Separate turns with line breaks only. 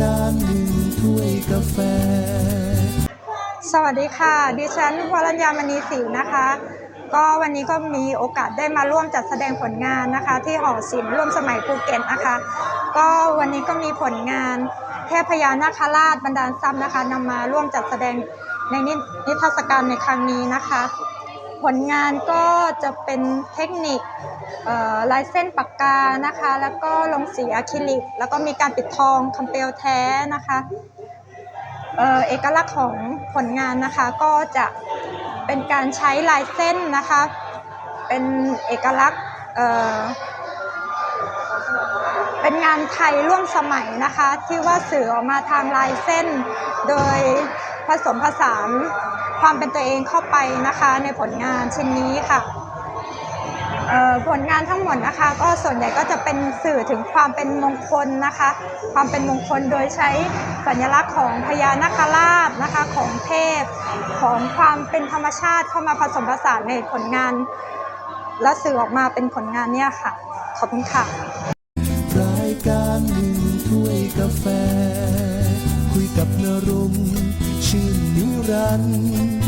การหนึ่งถ้วยกาแฟ
สวัสดีค่ะ ดิฉันวรัญญามณีศรีนะคะ ก็วันนี้ก็มีโอกาสได้มาร่วมจัดแสดงผลงานนะคะ ที่หอศิลป์ร่วมสมัยภูเก็ตนะคะ ก็วันนี้ก็มีผลงานเทพยานาคราชบรรดาลทรัพย์นะคะนำมาร่วมจัดแสดงในนิทรรศการในครั้งนี้นะคะ ผลงานก็จะเป็นเทคนิคลายเส้นปากกานะคะ แล้วก็ลงสีอะคริลิก แล้วก็มีการปิดทองคำเปลวแท้นะคะเออเอกลักษณ์ของผลงานนะคะก็จะเป็นการใช้ลายเส้นนะคะ เป็นเอกลักษณ์เป็นงานไทยร่วมสมัยนะคะ ที่ว่าสื่อออกมาทางลายเส้น โดย ผสมผสานความเป็นตัวเองเข้าไปนะคะในผลงานชิ้นนี้ค่ะผลงานทั้งหมดนะคะก็ส่วนใหญ่ก็จะเป็นสื่อถึงความเป็นมงคลนะคะ ความเป็นมงคลโดยใช้สัญลักษณ์ของพญานาคราชนะคะของเทพของความเป็นธรรมชาติเข้ามาผสมผสานในผลงาน และสื่อออกมาเป็นผลงานเนี่ยค่ะ ขอบคุณค่ะ
รายการหนึ่งถ้วยกาแฟ คุยกับนรง ชื่นนิรันดร์